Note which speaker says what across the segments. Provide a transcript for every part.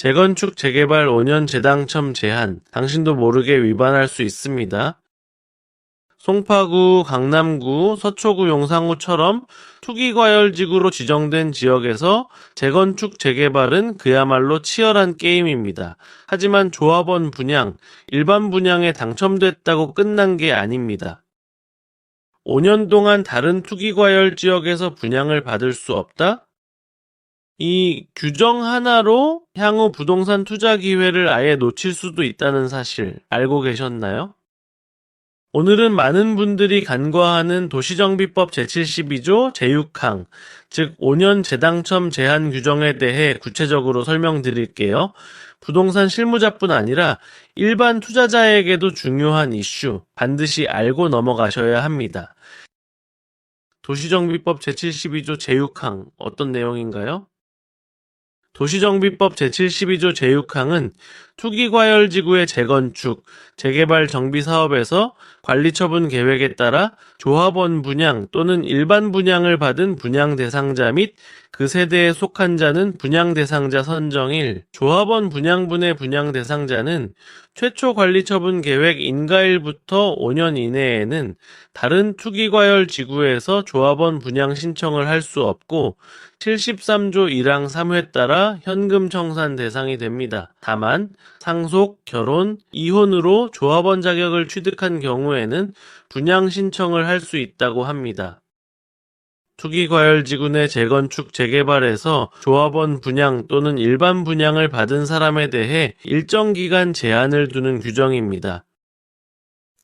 Speaker 1: 재건축 재개발 5년 재당첨 제한, 당신도 모르게 위반할 수 있습니다. 송파구, 강남구, 서초구, 용상구처럼 투기과열지구로 지정된 지역에서 재건축 재개발은 그야말로 치열한 게임입니다. 하지만 조합원 분양, 일반 분양에 당첨됐다고 끝난 게 아닙니다. 5년 동안 다른 투기과열 지역에서 분양을 받을 수 없다? 이 규정 하나로 향후 부동산 투자 기회를 아예 놓칠 수도 있다는 사실 알고 계셨나요? 오늘은 많은 분들이 간과하는 도시정비법 제72조 제6항, 즉 5년 재당첨 제한 규정에 대해 구체적으로 설명드릴게요. 부동산 실무자뿐 아니라 일반 투자자에게도 중요한 이슈, 반드시 알고 넘어가셔야 합니다. 도시정비법 제72조 제6항, 어떤 내용인가요? 도시정비법 제72조 제6항은 투기과열지구의 재건축, 재개발 정비 사업에서 관리처분 계획에 따라 조합원 분양 또는 일반 분양을 받은 분양 대상자 및 그 세대에 속한 자는 분양 대상자 선정일, 조합원 분양분의 분양 대상자는 최초 관리처분 계획 인가일부터 5년 이내에는 다른 투기과열 지구에서 조합원 분양 신청을 할 수 없고 73조 1항 3회 따라 현금 청산 대상이 됩니다. 다만 상속, 결혼, 이혼으로 조합원 자격을 취득한 경우에는 분양 신청을 할 수 있다고 합니다. 투기과열지구 내 재건축, 재개발에서 조합원 분양 또는 일반 분양을 받은 사람에 대해 일정 기간 제한을 두는 규정입니다.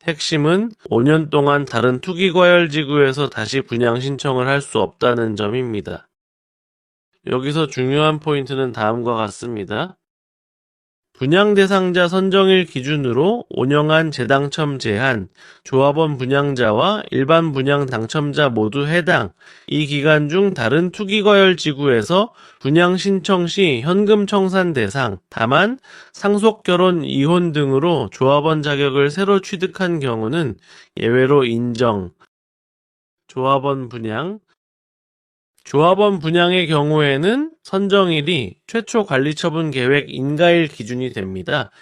Speaker 1: 핵심은 5년 동안 다른 투기과열지구에서 다시 분양 신청을 할 수 없다는 점입니다. 여기서 중요한 포인트는 다음과 같습니다. 분양 대상자 선정일 기준으로 운영한 재당첨 제한, 조합원 분양자와 일반 분양 당첨자 모두 해당, 이 기간 중 다른 투기과열 지구에서 분양 신청 시 현금 청산 대상, 다만 상속 결혼, 이혼 등으로 조합원 자격을 새로 취득한 경우는 예외로 인정, 조합원 분양, 조합원 분양의 경우에는 선정일이 최초 관리처분 계획 인가일 기준이 됩니다.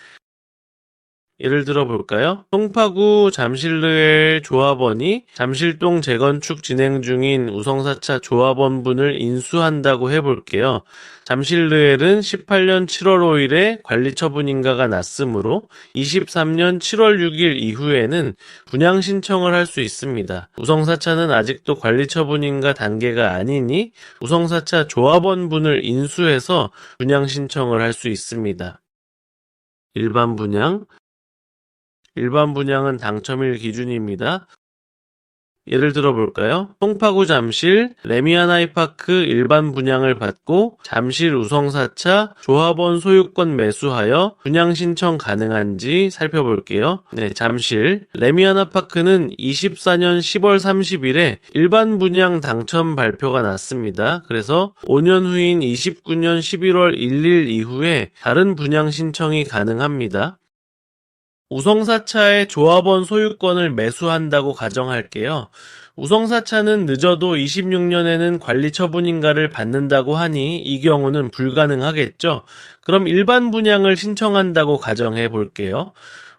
Speaker 1: 예를 들어 볼까요? 송파구 잠실르엘 조합원이 잠실동 재건축 진행 중인 우성사차 조합원분을 인수한다고 해볼게요. 잠실르엘은 18년 7월 5일에 관리처분 인가가 났으므로 23년 7월 6일 이후에는 분양 신청을 할 수 있습니다. 우성사차는 아직도 관리처분 인가 단계가 아니니 우성사차 조합원분을 인수해서 분양 신청을 할 수 있습니다. 일반 분양, 일반 분양은 당첨일 기준입니다. 예를 들어 볼까요? 송파구 잠실 레미아나이파크 일반 분양을 받고 잠실 우성사차 조합원 소유권 매수하여 분양 신청 가능한지 살펴볼게요. 네, 잠실 레미아나파크는 24년 10월 30일에 일반 분양 당첨 발표가 났습니다. 그래서 5년 후인 29년 11월 1일 이후에 다른 분양 신청이 가능합니다. 우성사차의 조합원 소유권을 매수한다고 가정할게요. 우성사차는 늦어도 26년에는 관리 처분인가를 받는다고 하니 이 경우는 불가능하겠죠. 그럼 일반 분양을 신청한다고 가정해 볼게요.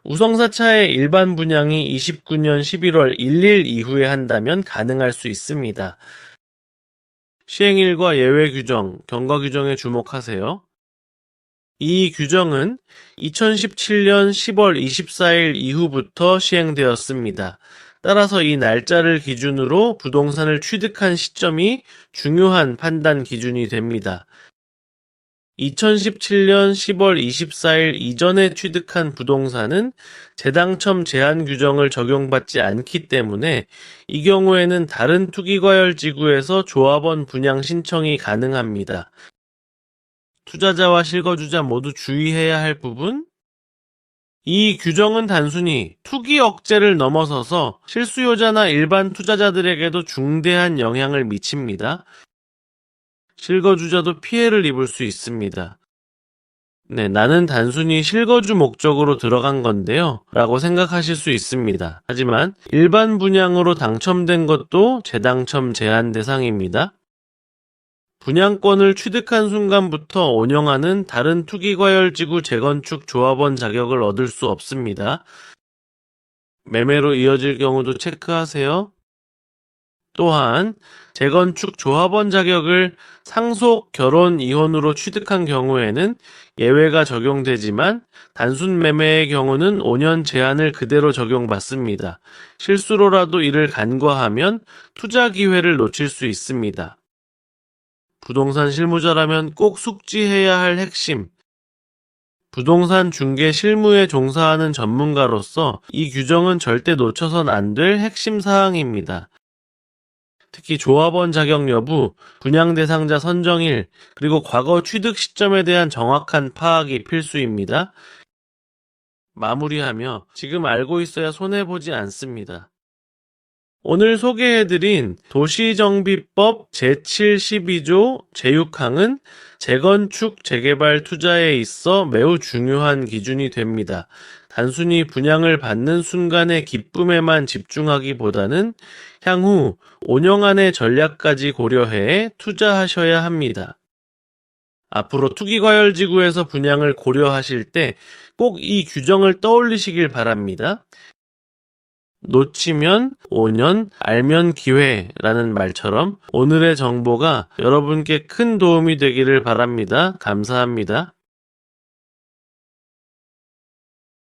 Speaker 1: 우성사차의 일반 분양이 29년 11월 1일 이후에 한다면 가능할 수 있습니다. 시행일과 예외 규정, 경과 규정에 주목하세요. 이 규정은 2017년 10월 24일 이후부터 시행되었습니다. 따라서 이 날짜를 기준으로 부동산을 취득한 시점이 중요한 판단 기준이 됩니다. 2017년 10월 24일 이전에 취득한 부동산은 재당첨 제한 규정을 적용받지 않기 때문에 이 경우에는 다른 투기과열 지구에서 조합원 분양 신청이 가능합니다. 투자자와 실거주자 모두 주의해야 할 부분? 이 규정은 단순히 투기 억제를 넘어서서 실수요자나 일반 투자자들에게도 중대한 영향을 미칩니다. 실거주자도 피해를 입을 수 있습니다. 네, 나는 단순히 실거주 목적으로 들어간 건데요. 라고 생각하실 수 있습니다. 하지만 일반 분양으로 당첨된 것도 재당첨 제한 대상입니다. 분양권을 취득한 순간부터 운영하는 다른 투기과열지구 재건축 조합원 자격을 얻을 수 없습니다. 매매로 이어질 경우도 체크하세요. 또한 재건축 조합원 자격을 상속, 결혼, 이혼으로 취득한 경우에는 예외가 적용되지만 단순 매매의 경우는 5년 제한을 그대로 적용받습니다. 실수로라도 이를 간과하면 투자 기회를 놓칠 수 있습니다. 부동산 실무자라면 꼭 숙지해야 할 핵심. 부동산 중개 실무에 종사하는 전문가로서 이 규정은 절대 놓쳐선 안 될 핵심 사항입니다. 특히 조합원 자격 여부, 분양 대상자 선정일, 그리고 과거 취득 시점에 대한 정확한 파악이 필수입니다. 마무리하며 지금 알고 있어야 손해보지 않습니다. 오늘 소개해드린 도시정비법 제712조 제6항은 재건축, 재개발 투자에 있어 매우 중요한 기준이 됩니다. 단순히 분양을 받는 순간의 기쁨에만 집중하기보다는 향후 5년 안의 전략까지 고려해 투자하셔야 합니다. 앞으로 투기과열지구에서 분양을 고려하실 때 꼭 이 규정을 떠올리시길 바랍니다. 놓치면 5년, 알면 기회라는 말처럼 오늘의 정보가 여러분께 큰 도움이 되기를 바랍니다. 감사합니다.